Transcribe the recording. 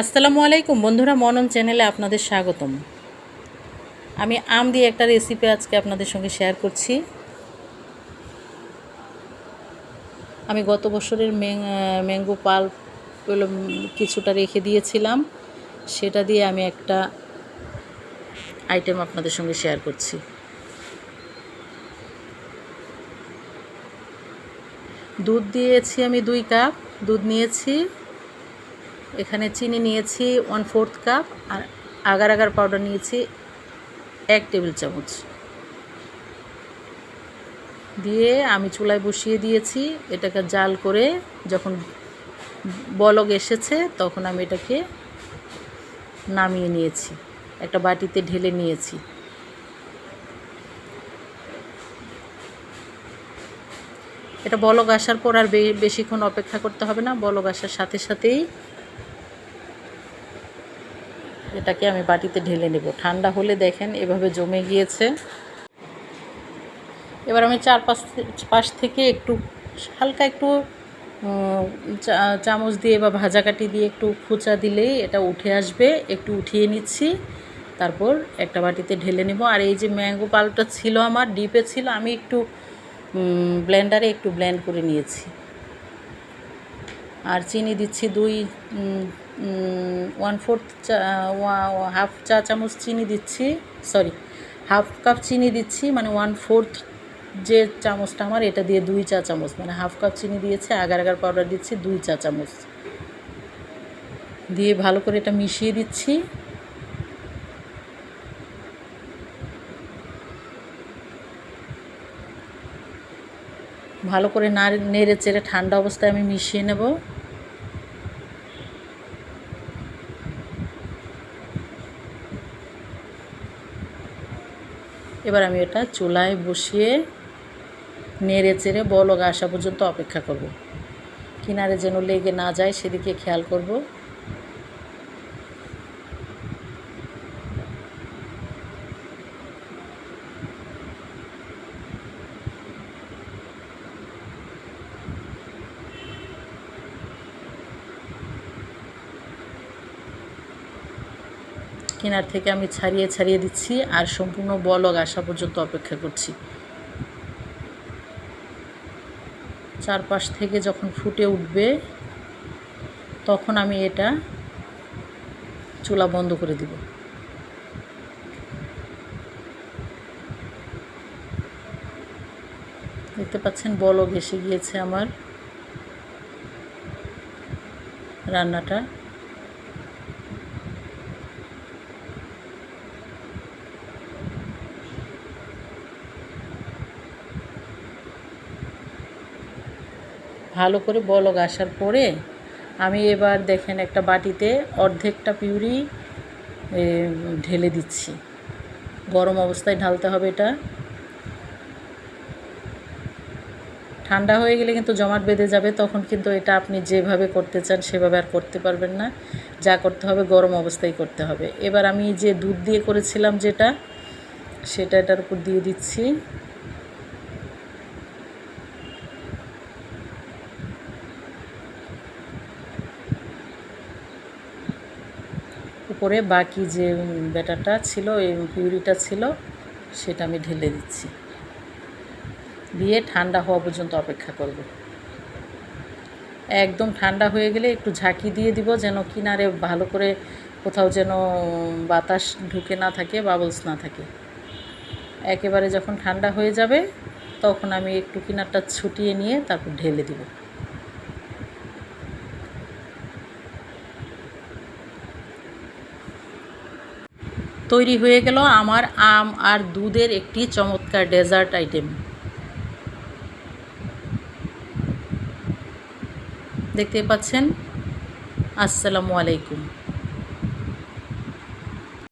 আসসালামু আলাইকুম। বন্ধুরা মনন চ্যানেলে আপনাদের স্বাগতম। আমি আম দিয়ে একটা রেসিপি আজকে আপনাদের সঙ্গে শেয়ার করছি। আমি গত বছরের ম্যাঙ্গো পাল্প কিছুটা রেখে দিয়েছিলাম। সেটা দিয়ে আমি একটা আইটেম আপনাদের সঙ্গে শেয়ার করছি। দুধ দিয়েছি আমি দুই কাপ দুধ নিয়েছি। এখানে চিনি নিয়েছি ওয়ান ফোর্থ কাপ আর আগার আগার পাউডার নিয়েছি এক টেবিল চামচ। দিয়ে আমি চুলায় বসিয়ে দিয়েছি, এটাকে জাল করে যখন বলক এসেছে তখন আমি এটাকে নামিয়ে নিয়েছি, একটা বাটিতে ঢেলে নিয়েছি। এটা বলক আসার পর আর বেশিক্ষণ অপেক্ষা করতে হবে না, বলক আসার সাথে সাথেই এটাকে আমি বাটিতে ঢেলে নেব। ঠান্ডা হলে দেখেন এভাবে জমে গিয়েছে। এবার আমি চার পাঁচ পাশ থেকে একটু হালকা একটু চামচ দিয়ে বা ভাজা কাটি দিয়ে একটু খুচা দিলেই এটা উঠে আসবে। একটু উঠিয়ে নিচ্ছি। তারপর একটা বাটিতে ঢেলে নেব। আর এই যে ম্যাঙ্গো পালটা ছিল আমার, ডিপে ছিল, আমি একটু ব্লেন্ডারে একটু ব্লেন্ড করে নিয়েছি। আর চিনি দিচ্ছি দুই ওয়ান ফোর্থ চা হাফ চা চামচ চিনি দিচ্ছি সরি হাফ কাপ চিনি দিচ্ছি মানে ওয়ান ফোর্থ যে চামচটা আমার, এটা দিয়ে দুই চা চামচ মানে হাফ কাপ চিনি দিয়েছে আগার আগার পাউডার দিচ্ছি, দুই চা চামচ। দিয়ে ভালো করে এটা মিশিয়ে দিচ্ছি। ভালো করে না নেড়ে চেড়ে ঠান্ডা অবস্থায় আমি মিশিয়ে নেব। এবার আমি এটা চুলায় বসিয়ে নেড়ে চেড়ে বলক আসা পর্যন্ত অপেক্ষা করব। কিনারে যেন লেগে না যায়, সেদিকে খেয়াল করব কিনার থেকে আমি ছাড়িয়ে ছাড়িয়ে দিচ্ছি আর সম্পূর্ণ বলক আসা পর্যন্ত অপেক্ষা করছি। চারপাশ থেকে যখন ফুটে উঠবে, তখন আমি এটা চুলা বন্ধ করে দিব। দেখতে পাচ্ছেন বলক এসে গিয়েছে আমার রান্নাটা। ভালো করে বলক আসার পরে আমি এবার দেখেন একটা বাটিতে অর্ধেকটা পিউরি ঢেলে দিচ্ছি। গরম অবস্থায় ঢালতে হবে এটা। ঠান্ডা হয়ে গেলে কিন্তু জমাট বেঁধে যাবে, তখন কিন্তু এটা আপনি যেভাবে করতে চান সেভাবে আর করতে পারবেন না। যা করতে হবে গরম অবস্থায় করতে হবে। এবার আমি যে দুধ দিয়ে করেছিলাম যেটা, সেটা এটার উপর দিয়ে দিচ্ছি। উপরে বাকি যে ব্যাটারটা ছিল, এই পিউরিটা ছিল, সেটা আমি ঢেলে দিচ্ছি। দিয়ে ঠান্ডা হওয়া পর্যন্ত অপেক্ষা করব। একদম ঠান্ডা হয়ে গেলে একটু ঝাঁকি দিয়ে দিব যেন কিনারে ভালো করে কোথাও যেন বাতাস ঢুকে না থাকে বাবলস না থাকে। একেবারে যখন ঠান্ডা হয়ে যাবে, তখন আমি একটু কিনারটা ছুটিয়ে নিয়ে তারপর ঢেলে দিব। তৈরি হয়ে গেল আমার আম আর দুধের একটি চমৎকার ডেজার্ট আইটেম। দেখতে পাচ্ছেন? আসসালামু আলাইকুম।